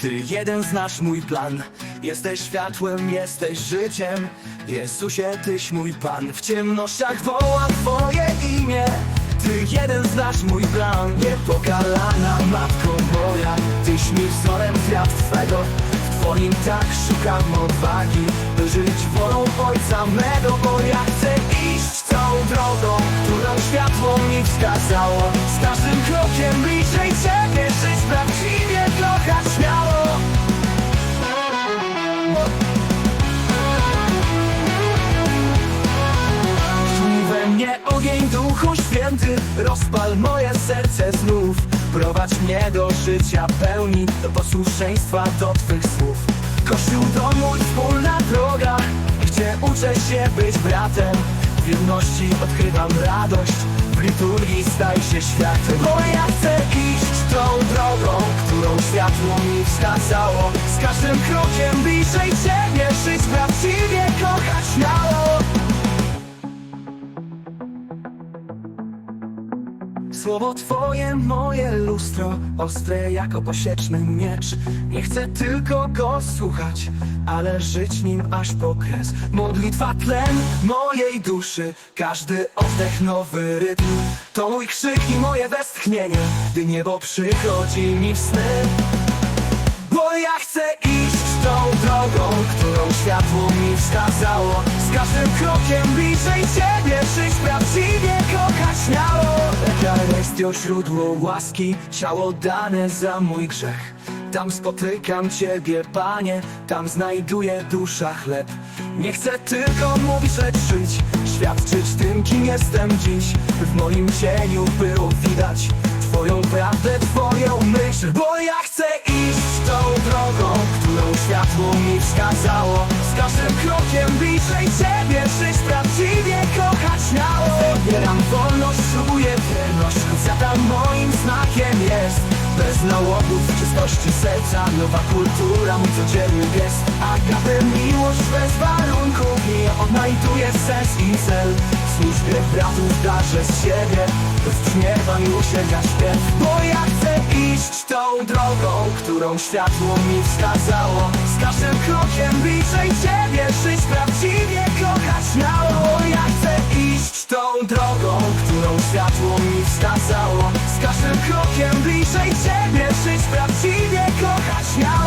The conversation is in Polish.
Ty jeden znasz mój plan. Jesteś światłem, jesteś życiem. Jezusie, Tyś mój Pan. W ciemnościach woła Twoje imię. Ty jeden znasz mój plan. Niepokalana Matko moja. Tyś mi wzorem kwiat Twego. W Twoim tak szukam odwagi By żyć wolą Ojca mego Bo ja chcę iść tą drogą Rozpal moje serce znów. Prowadź mnie do życia pełni Do posłuszeństwa do Twych słów. Kościół to mój wspólna droga Gdzie uczę się być bratem. W wierności odkrywam radość W liturgii staj się światem. Bo ja chcę iść tą drogą Którą światło mi wskazało. Z każdym krokiem bliżej Ciebie Słowo Twoje moje lustro, ostre jako posieczny miecz. Nie chcę tylko go słuchać, ale żyć nim aż po kres. Modlitwa tlen mojej duszy, każdy oddech nowy rytm. To mój krzyk i moje westchnienie, gdy niebo przychodzi mi w sny. Bo ja chcę iść tą drogą, którą światło mi wskazało Z każdym krokiem bliżej Ciebie Eucharystio źródło łaski Ciało dane za mój grzech. Tam spotykam Ciebie, Panie Tam znajduję dusza chleb. Nie chcę tylko mówić, lecz żyć Świadczyć tym, kim jestem dziś. W moim cieniu było widać Twoją prawdę, Twoją myśl Bo ja chcę iść tą drogą Którą światło mi wskazało. Z każdym krokiem bliżej Ciebie Bez nałogów, czystości serca Nowa kultura, mój codzienny gest Agapę miłość bez warunków Nie odnajduję sens i cel. W służbie bratów darzę z siebie Wzbrzmiewa miłosierdzia śpiew. Bo ja chcę iść tą drogą Którą światło mi wskazało. Z każdym krokiem bliżej Ciebie światło mi wskazało Z każdym krokiem bliżej Ciebie Żyć prawdziwie, kochać miałem